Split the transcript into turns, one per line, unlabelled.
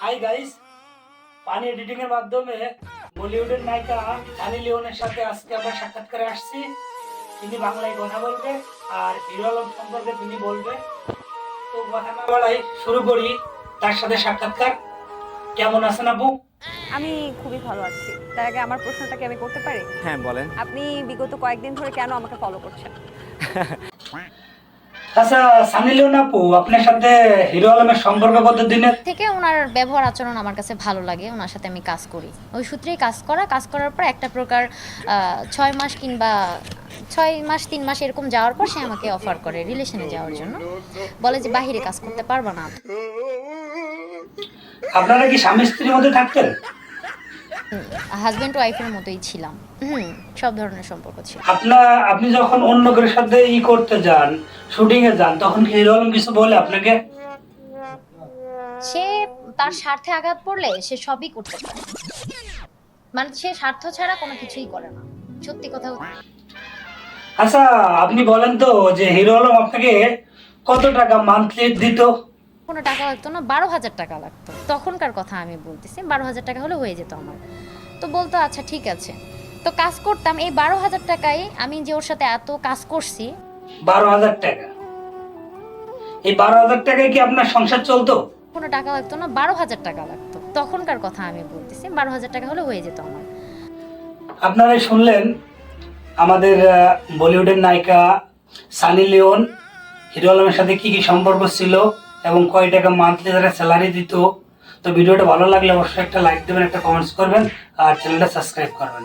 Hi guys পানি editing এর মাধ্যমে বলিউডের নায়িকা সানি লিওনের সাথে আজকে আমরা সাক্ষাৎকারে আসছি। তিনি বাংলায় কথা বলবে আর হিরো আলম সম্পর্কে তিনি বলবে। তো কথা না বলাই শুরু করি। তার সাথে সাক্ষাৎকার। কেমন আছেন আপু?
আমি খুবই ভালো আছি। তার আগে আমার প্রশ্নটা কি আমি করতে পারি?
হ্যাঁ বলেন।
আপনি বিগত কয়েকদিন ধরে কেন আমাকে ফলো করছেন?
আচ্ছা সানি লিওন আপু আপনার সাথে হিরো আলমের সম্পর্ক কত দিনের
থেকে ওনার ব্যবহার আচরণ আমার কাছে ভালো লাগে ওনার সাথে আমি কাজ করি। ওই সূত্রেই কাজ করা কাজ করার পর একটা প্রকার ছয় মাস কিংবা ছয় মাস তিন মাস এরকম যাওয়ার পর সে আমাকে অফার করে রিলেশনে যাওয়ার জন্য। বলে যে বাহিরে কাজ করতে পারব না।
আপনারা কি স্বামী স্ত্রীর মধ্যে থাকতেন?
হাজব্যান্ড ওয়াইফের মতোই ছিলাম। হুম সব ধরনের সম্পর্ক ছিল।
আপনার আপনি যখন অন্য কারোর সাথে ই করতে যান শুটিং এ যান তখন কি আলম কিছু বলে আপনাকে?
সে তার স্বার্থে আঘাত পড়লে সে সবই করতে পারে। মানে সে স্বার্থ ছাড়া কোনো কিছুই করে না। সত্যি কথা
আচ্ছা আপনি বলেন তো যে হিরো আলম আপনাকে কত টাকা মান্থলি দিত?
কোনো টাকা লাগতো না বারো হাজার টাকা লাগতো। তখনকার কথা আমি বলতেছি বারো হাজার টাকা হলে হয়ে যেত আমার। তো বলতো আচ্ছা ঠিক আছে। তো কাজ করতাম এই বারো হাজার টাকায় আমি যে ওর সাথে এত কাজ করছি।
বারো হাজার টাকা? এই বারো হাজার টাকায় কি আপনার সংসার চলতো?
কোনো টাকা লাগতো না বারো হাজার টাকা লাগতো। তখনকার কথা আমি বলতেছি বারো হাজার টাকা হলে হয়ে যেত আমার।
আপনারা শুনলেন আমাদের বলিউডের নায়িকা সানি লিওন হিরো আলমের সাথে কি কি সম্পর্ক ছিল? এবং কয় টাকা মান্থলি তারা স্যালারি দিত, তো ভিডিওটা ভালো লাগলে অবশ্যই একটা লাইক দেবেন, একটা কমেন্টস করবেন, আর চ্যানেলটা সাবস্ক্রাইব করবেন।